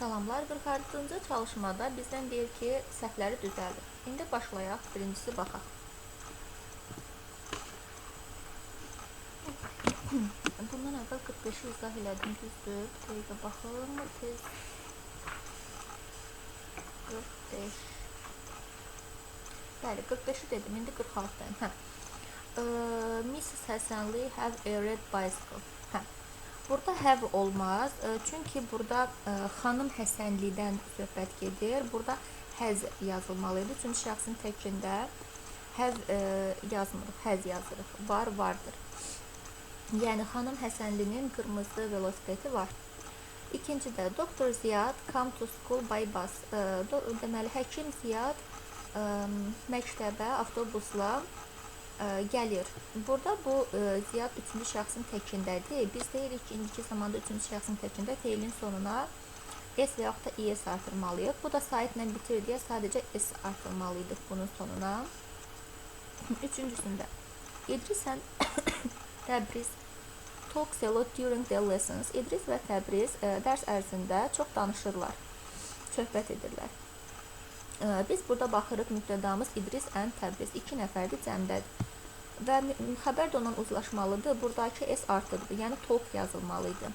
Salamlar. 46-cı çalışmada bizdən deyir ki, səhvləri düzəldir. İndi başlayaq. Birincisi baxaq. Bundan əvvəl 45-i izah elədim, düzdür. Bir dəqiqə baxım. Tez 45. Bəli, 45-i dedim. İndi 46-dayım. Hə. Mrs. Həsənli have a red bicycle. Burada have olmaz. E, çünki burada e, xanım Həsənlidən söhbət gedir. Burada has yazılmalı idi. Çünki şəxsin təkində have e, yazmırıq, has yazırıq. Var, vardır. Yəni xanım Həsənlinin qırmızı velosipedi var. İkinci də doktor Ziyad come to school by bus. Deməli həkim Ziyad məktəbə avtobusla gəlir. Burada bu ə, Ziyad üçüncü şəxsin təkindədir. Biz deyirik ki, indiki zamanda üçüncü şəxsin təkində feilin sonuna s və yaxud da es artırmalıyıq. Bu da saitlə bitir deyə sadəcə s artırmalıydıq bunun sonuna. Üçüncüsündə İdris and Təbriz talks a lot during their lessons. İdris və Təbriz ə, dərs ərzində çox danışırlar, söhbət edirlər. Ə, Biz burada baxırıq mübtədamız İdris and Təbriz 2 nəfərdir cəmdədir. Və xəbər də ondan uzlaşmalıdır. Buradakı s artıqdır. Yəni talk yazılmalı idi.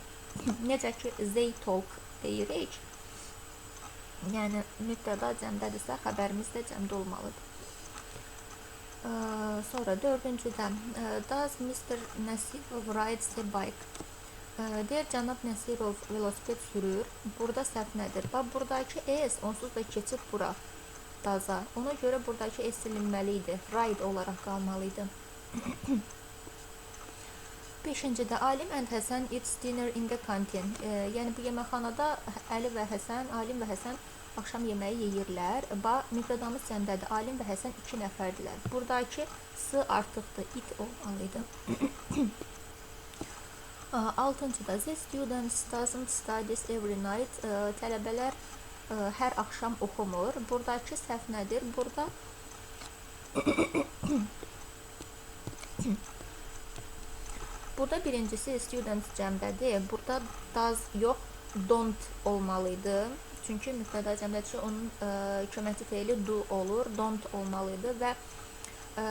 Necə ki they talk deyirik. Yəni mübtəda cəmdədirsə, xəbərimiz də cəmdə olmalıdır. Ə, Sonra dördüncüdə does Mr. Nasirov rides a bike? Deyir cənab Nasirov velosiped sürür. Burada səhv nədir? Bax buradakı s onsuz da keçib bura daza. Ona görə buradakı s silinməli idi. Ride olaraq qalmalı idi. Beşincidə Alim and Həsən eats dinner in the canteen. E, yəni bu yeməkxanada Əli və Həsən, Alim və Həsən axşam yeməyi yeyirlər. Ba mübtədamız cəmdədir. Alim və Həsən 2 nəfərdirlər. Buradakı s artıqdır. It olmalı idi. Ə, Altıncıda the students doesn't studies every night. Ə, Tələbələr ə, hər axşam oxumur. Buradakı səhv nədir? Burada Burada birincisi student cəmdədir. Burada does yox, don't olmalı idi. Çünki mübtəda cəmdədir. Onun ə, köməkçi feili do olur, don't olmalı idi və ə,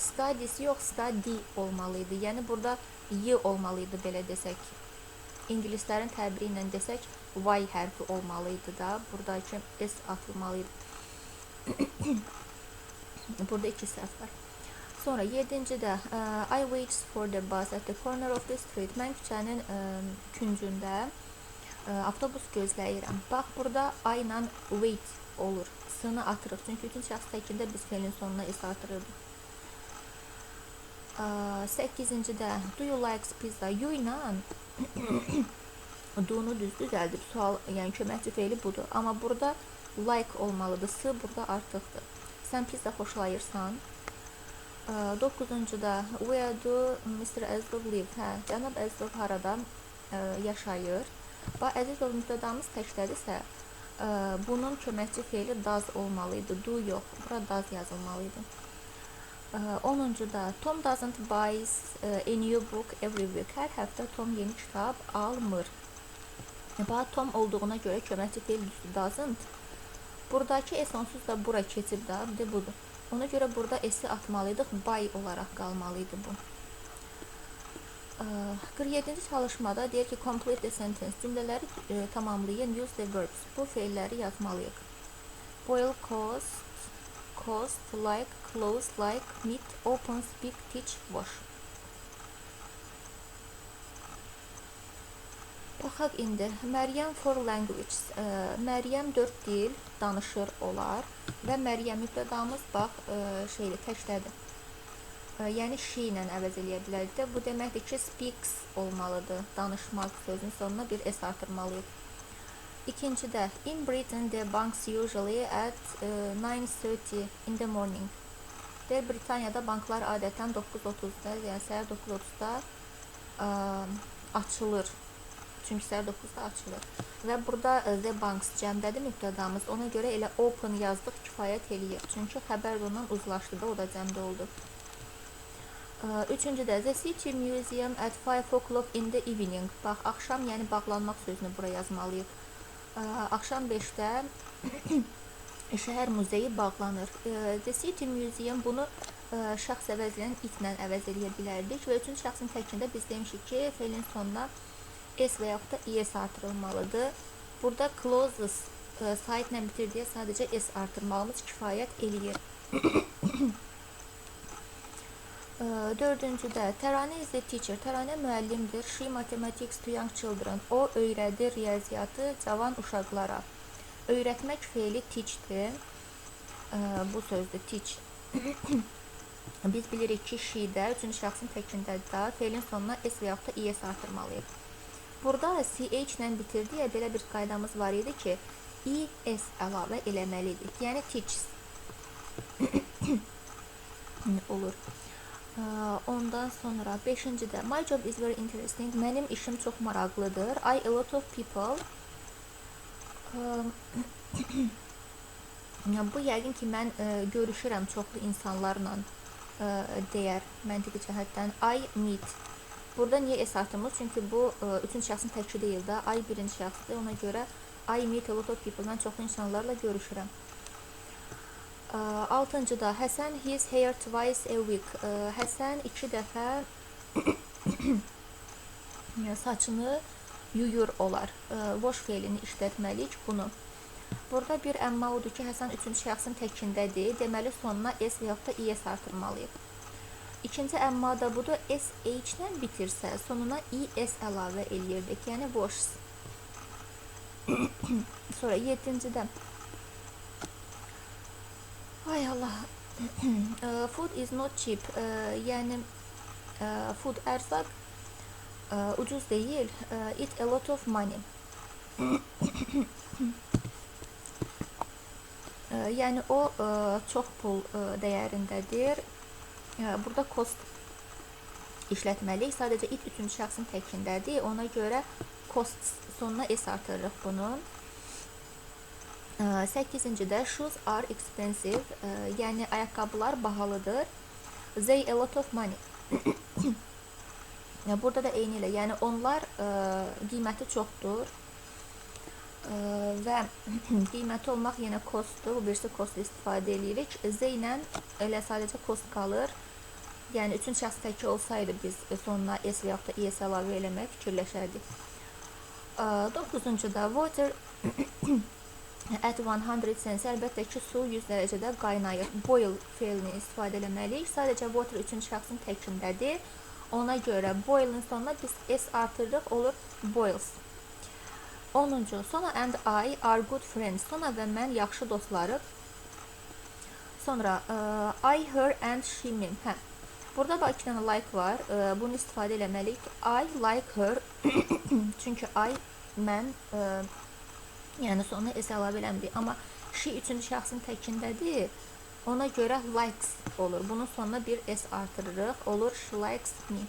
studies yox, study olmalı idi. Yəni burada y olmalı idi belə desək. İngilislərin təbiri ilə desək y hərfi olmalı idi da. Buradakı s atılmalı idi. Burada iki səhv var. Sonra 7-cidə ə, I waits for the bus at the corner of the street. Mən küçənin ə, küncündə ə, avtobus gözləyirəm. Bax burada I ilə wait olur. S-nı atırıq. Çünki üçün şəxs təkində biz feilin sonuna s artırırdıq. 8-cidə do you like pizza? You ilə do-nu düz düzəldib. Sual, yəni köməkçi feili budur. Amma burada like olmalıdır. S burada artıqdır. Sən pizza xoşlayırsan? 9-cuda where do Mr. Əzizov live? Hə, cənab Əzizov harada ə, yaşayır? Bax, Əzizov mübtədamız təkdədirsə, ə, bunun köməkçi feili does olmalı idi. Do yox. Bura does yazılmalı idi. Ə, 10-cuda Tom doesn't buys ə, a new book every week. Hər həftə Tom yeni kitab almır. Bax, Tom olduğuna görə köməkçi feil. Doesn't. Buradakı s onsuz da bura keçib də, bir budur. Ona görə burada s-i atmalıydıq, by olaraq qalmalıydı bu. Ə, 47-ci çalışmada deyir ki, complete the sentence. Cümlələri ə, tamamlayın, use the verbs. Bu feilləri yazmalıyıq. Boil, cost, cost, like, close, like, meet, open, speak, teach, wash. Baxaq indi. Məryəm for languages. Ə, Məryəm 4 dil danışır olar və Məryəm mübtədamız bax ə, şeydir, təkdədir. Ə, Yəni she ilə əvəz eləyə bilərik də. Bu deməkdir ki, speaks olmalıdır. Danışmaq sözünün sonuna bir s artırmalıyıq. İkinci də in Britain the banks usually at ə, 9:30 in the morning. Deyir Britaniyada banklar adətən 9:30-da, yəni səhər 9:30-da ə, açılır. Çünki səhər 9-da açılır. Və burada ə, the banks cəmdədir mübtədamız. Ona görə elə open yazdıq kifayət eləyir. Çünki xəbər də ondan uzlaşdı da, o da cəmdə oldu. Ə, Üçüncüdə the city museum at 5 o'clock in the evening. Bax, axşam, yəni bağlanmaq sözünü bura yazmalıyıq. Ə, Axşam 5-də şəhər muzeyi bağlanır. The City Museum bunu şəxs əvəzləyən itlə əvəz edə bilərdik və üçüncü şəxsin təkində biz demişik ki, feilin sonuna s yaxud da es artırılmalıdır. Burada clauses ə, sahiblə bitir deyə sadəcə s artırmağımız kifayət eləyir. Ə, Dördüncüdə Tərane is the teacher. Tərane müəllimdir. She mathematics to young children. O öyrədir riyaziyyatı cavan uşaqlara. Öyrətmək feili teachdir. Ə, Bu sözdür teach. Biz bilirik ki, she-də üçüncü şəxsin təkində də feilin sonuna s və yaxud da es artırmalıyıq. Burada ch ilə bitirdiyə belə bir qaydamız var idi ki, es əlavə eləməliydik. Yəni teaches olur. Ondan sonra 5-ci də my job is very interesting. Mənim işim çox maraqlıdır. I a lot of people Bu yəqin ki, mən ə, görüşürəm çoxlu insanlarla ə, deyər məntiqi cəhətdən. I meet. Burada niyə es artırmır? Çünki bu ə, üçüncü şəxsin təki deyil də. I birinci şəxsdir. Ona görə I meet a lot of people. Mən çoxlu insanlarla görüşürəm. Ə, Altıncıda Həsən his hair twice a week. Ə, Həsən iki dəfə saçını yuyur olar. Ə, Wash feilini işlətməliyik bunu. Burada bir əmma odur ki, Həsən üçüncü şəxsin təkindədir. Deməli sonuna s və yaxud da es artırmalıyıq. İkinci əmma da budur. sh ilə bitirsə, sonuna es əlavə eləyirdik. Yəni washes. Sonra 7-cidə Ay Allah. Ə, food is not cheap. Ə, yəni ə, food ərzaq ə, ucuz deyil. İt a lot of money. Yəni o çox pul dəyərindədir. Ə, burada cost işlətməliyik. Sadəcə it üçüncü şəxsin təkindədir. Ona görə cost sonuna s artırırıq bunun. 8-ci də shoes are expensive, yəni ayaqqabılar bahalıdır. They a lot of money. Burada da eyni ilə, yəni onlar qiyməti çoxdur. Və qiyməti olmaq yenə costdur. Bu birisi cost istifadə edirik. Z ilə elə sadəcə cost qalır. Yəni üçün şəxs təki olsaydı biz sonuna s və yaxud da es əlavə eləmək fikirləşərdik. 9-cu da water at 100 sense əlbəttə ki, su 100 dərəcədə qaynayır. Boil feilini istifadə etməliyik. Sadəcə water üçüncü şəxsin təkindədir. Ona görə boilin sonuna biz s artırırıq, olur boils. 10-cu. Sona and I are good friends. Sona və mən yaxşı dostlarıq. Sonra I, her and she, me. Hə. Burada bax iki dənə like var. Ə, bunu istifadə etməliyik. I like her. Çünki I mən ə, yəni sonuna s əlavə eləmirik. Amma she üçüncü şəxsin təkindədir. Ona görə likes olur. Bunun sonuna bir s artırırıq. Olur she likes me.